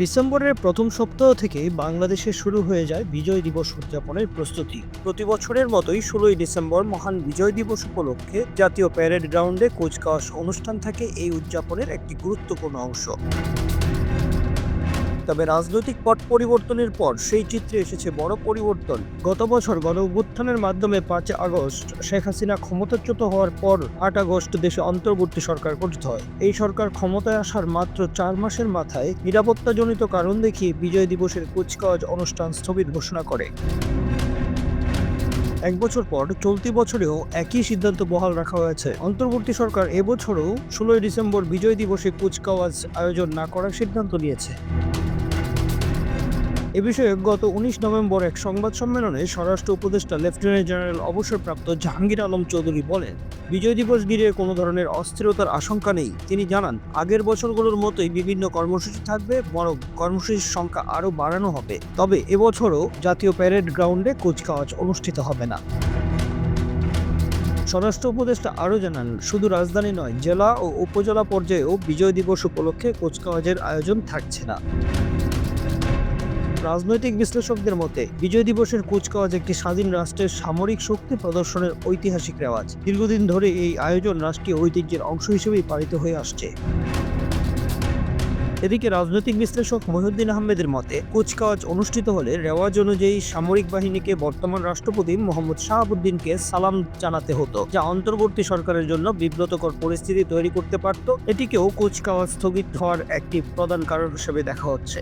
ডিসেম্বরের প্রথম সপ্তাহ থেকে বাংলাদেশে শুরু হয়ে যায় বিজয় দিবস উদযাপনের প্রস্তুতি। প্রতি বছরের মতোই ষোলোই ডিসেম্বর মহান বিজয় দিবস উপলক্ষে জাতীয় প্যারেড গ্রাউন্ডে কুচকাওয়াজ অনুষ্ঠান থাকে এই উদযাপনের একটি গুরুত্বপূর্ণ অংশ। তবে রাজনৈতিক পট পরিবর্তনের পর সেই চিত্রে এসেছে বড় পরিবর্তন। গত বছর গণ অভ্যুত্থানের মাধ্যমে পাঁচ আগস্ট শেখ হাসিনা ক্ষমতাচ্যুত হওয়ার পর আট আগস্ট দেশে অন্তর্বর্তী সরকার গঠিত হয়। এই সরকার ক্ষমতায় আসার মাত্র চার মাসের মাথায় নিরাপত্তাজনিত কারণ দেখিয়ে বিজয় দিবসের কুচকাওয়াজ অনুষ্ঠান স্থগিত ঘোষণা করে। এক বছর পর চলতি বছরেও একই সিদ্ধান্ত বহাল রাখা হয়েছে। অন্তর্বর্তী সরকার এবছরও ষোলোই ডিসেম্বর বিজয় দিবসে কুচকাওয়াজ আয়োজন না করার সিদ্ধান্ত নিয়েছে। এ বিষয়ে গত উনিশ নভেম্বর এক সংবাদ সম্মেলনে স্বরাষ্ট্র উপদেষ্টা লেফটেন্যান্ট জেনারেল অবসরপ্রাপ্ত জাহাঙ্গীর আলম চৌধুরী বলেন, বিজয় দিবস ঘিরে কোনো ধরনের অস্থিরতার আশঙ্কা নেই। তিনি জানান, আগের বছরগুলোর মতোই বিভিন্ন কর্মসূচি থাকবে, বরং কর্মসূচির সংখ্যা আরও বাড়ানো হবে। তবে এবছরও জাতীয় প্যারেড গ্রাউন্ডে কুচকাওয়াজ অনুষ্ঠিত হবে না। স্বরাষ্ট্র উপদেষ্টা আরও জানান, শুধু রাজধানী নয়, জেলা ও উপজেলা পর্যায়েও বিজয় দিবস উপলক্ষে কুচকাওয়াজের আয়োজন থাকছে না। রাজনৈতিক বিশ্লেষকদের মতে, বিজয় দিবসের কুচকাওয়াজ একটি স্বাধীন রাষ্ট্রের সামরিক শক্তি প্রদর্শনের ঐতিহাসিক রেওয়াজ। দীর্ঘদিন ধরে এই আয়োজন রাষ্ট্রীয় ঐতিহ্যের অংশ হিসেবেই পালিত হয়ে আসছে। এদিকে রাজনৈতিক বিশ্লেষক মহিউদ্দিন আহমেদের মতে, কুচকাওয়াজ অনুষ্ঠিত হলে রেওয়াজ অনুযায়ী সামরিক বাহিনীকে বর্তমান রাষ্ট্রপতি মোহাম্মদ শাহাবুদ্দিনকে সালাম জানাতে হতো, যা অন্তর্বর্তী সরকারের জন্য বিব্রতকর পরিস্থিতি তৈরি করতে পারত। এটিকেও কুচকাওয়াজ স্থগিত হওয়ার একটি প্রধান কারণ হিসেবে দেখা হচ্ছে।